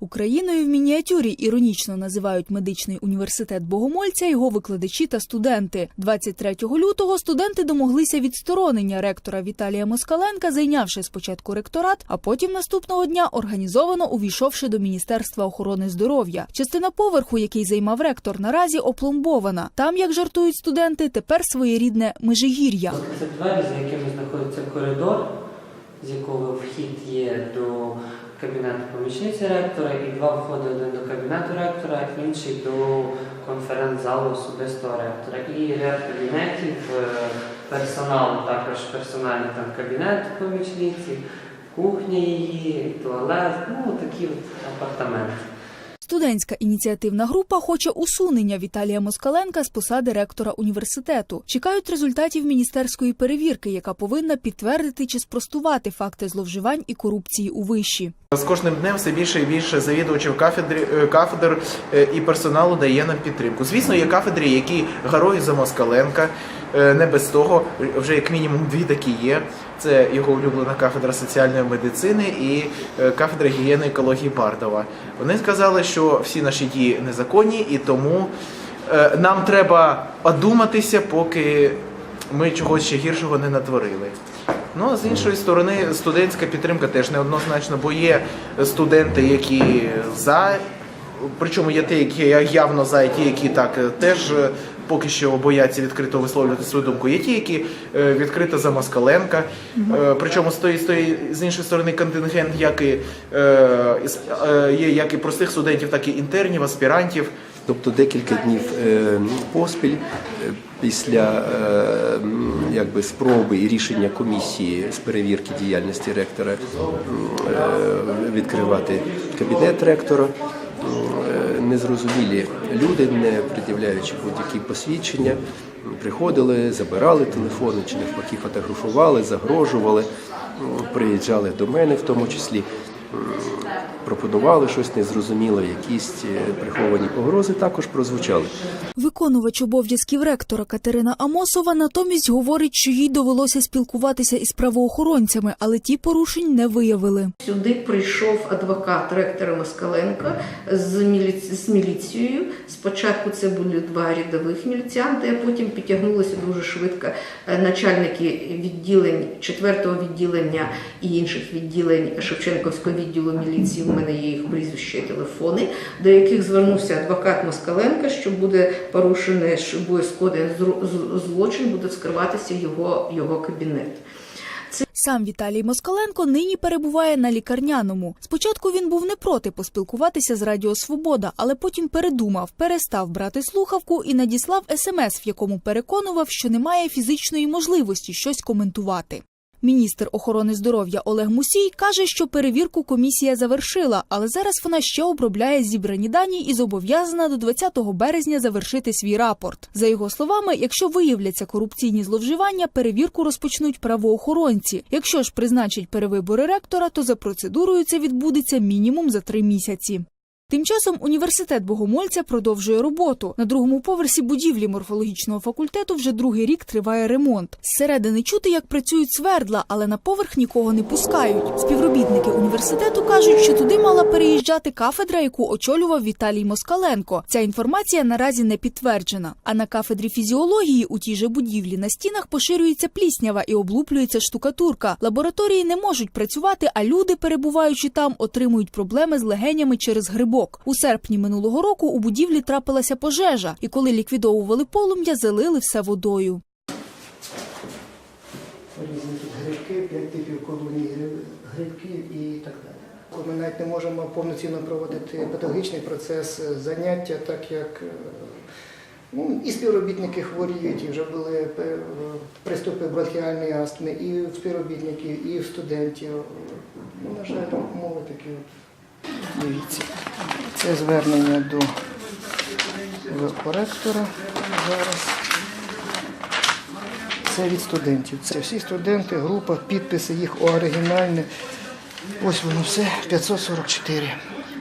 Україною в мініатюрі іронічно називають медичний університет Богомольця, його викладачі та студенти. 23 лютого студенти домоглися відсторонення ректора Віталія Москаленка, зайнявши спочатку ректорат, а потім наступного дня організовано увійшовши до Міністерства охорони здоров'я. Частина поверху, який займав ректор, наразі опломбована. Там, як жартують студенти, тепер своєрідне межигір'я. Це двері, за якими знаходиться коридор, з якого вхід є до кабінету помічниці ректора, і два входи один до кабінету ректора, інший до конференц-залу особистого ректора. І ряд кабінетів, персонал, також персональний там кабінет помічниці, кухня її, туалет, ну такі от апартаменти. Студентська ініціативна група хоче усунення Віталія Москаленка з посади ректора університету. Чекають результатів міністерської перевірки, яка повинна підтвердити чи спростувати факти зловживань і корупції у виші. З кожним днем все більше і більше завідувачів кафедри е, кафедр е, і персоналу дає нам підтримку. Звісно, є кафедри, які гарують за Москаленка. Е, Не без того, вже як мінімум дві такі є. Це його улюблена кафедра соціальної медицини і е, кафедра гігієни екології Бардова. Вони сказали, що всі наші дії незаконні, і тому е, нам треба одуматися, поки ми чогось ще гіршого не натворили. Ну, а з іншої сторони, студентська підтримка теж неоднозначно, бо є студенти, які за, причому є ті, які явно за, і ті, які так теж поки що бояться відкрито висловлювати свою думку. Є ті, які е, відкрито за Москаленка. Е, Причому з тої, з тої з іншої сторони контингент, як і е, е, є як і простих студентів, так і інтернів, аспірантів. Тобто декілька днів е, поспіль після е, якби спроби і рішення комісії з перевірки діяльності ректора е, відкривати кабінет ректора. Незрозумілі люди, не пред'являючи будь-які посвідчення, приходили, забирали телефони чи навпаки фотографували, загрожували, приїжджали до мене в тому числі пропонували щось незрозуміле, якісь е, приховані погрози також прозвучали. Виконувач обов'язків ректора Катерина Амосова натомість говорить, що їй довелося спілкуватися із правоохоронцями, але ті порушень не виявили. Сюди прийшов адвокат ректора Москаленка з, міліці... з міліцією. Спочатку це були два рядових міліціанти, а потім підтягнулися дуже швидко е, начальники відділень четвертого відділення і інших відділень Шевченківського відділу міліції. У мене є їх прізвища і телефони, до яких звернувся адвокат Москаленка, що буде порушений, що буде з- злочин, буде вскриватися його, його кабінет. Сам Віталій Москаленко нині перебуває на лікарняному. Спочатку він був не проти поспілкуватися з Радіо Свобода, але потім передумав, перестав брати слухавку і надіслав смс, в якому переконував, що немає фізичної можливості щось коментувати. Міністр охорони здоров'я Олег Мусій каже, що перевірку комісія завершила, але зараз вона ще обробляє зібрані дані і зобов'язана до 20 березня завершити свій рапорт. За його словами, якщо виявляться корупційні зловживання, перевірку розпочнуть правоохоронці. Якщо ж призначать перевибори ректора, то за процедурою це відбудеться мінімум за три місяці. Тим часом університет Богомольця продовжує роботу. На другому поверсі будівлі морфологічного факультету вже другий рік триває ремонт. Зсередини чути, як працюють свердла, але на поверх нікого не пускають. Співробітники університету кажуть, що туди мала переїжджати кафедра, яку очолював Віталій Москаленко. Ця інформація наразі не підтверджена. А на кафедрі фізіології у тій же будівлі на стінах поширюється пліснява і облуплюється штукатурка. Лабораторії не можуть працювати, а люди, перебуваючи там, отримують проблеми з легенями через грибок. У серпні минулого року у будівлі трапилася пожежа, і коли ліквідовували полум'я, залили все водою. різні тут грибки, п'ять типів колоній гриб- грибків і так далі. Ми навіть не можемо повноцінно проводити педагогічний процес е, заняття, так як е, ну, і співробітники хворіють, і вже були е, приступи бронхіальної астми, і в співробітників, і в студентів. Ну, на жаль, умови такі. От. Дивіться, це звернення до коректора зараз. Це від студентів. Це всі студенти, група, підписи їх оригінальні. Ось воно все 544.